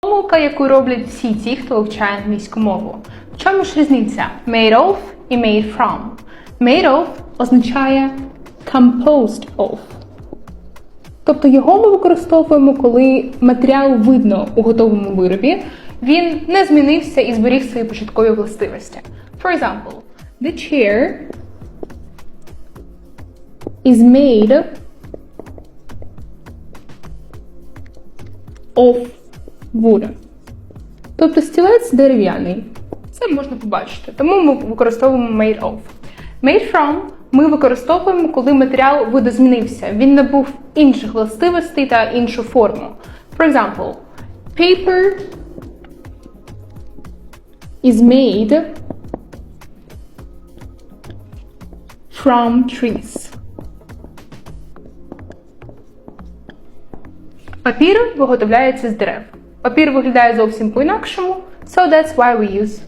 Помилка, яку роблять всі ті, хто вивчає англійську мову. В чому ж різниця? Made of і made from. Made of означає composed of. Тобто його ми використовуємо, коли матеріал видно у готовому виробі, він не змінився і зберіг свої початкові властивості. For example, the chair is made of wood. Тобто стілець дерев'яний. Це можна побачити. Тому ми використовуємо made of. Made from ми використовуємо, коли матеріал видозмінився. Він набув інших властивостей та іншу форму. For example, paper is made from trees. Папір виготовляється з дерев. Папір виглядає зовсім по-інакшому, so that's why we use from.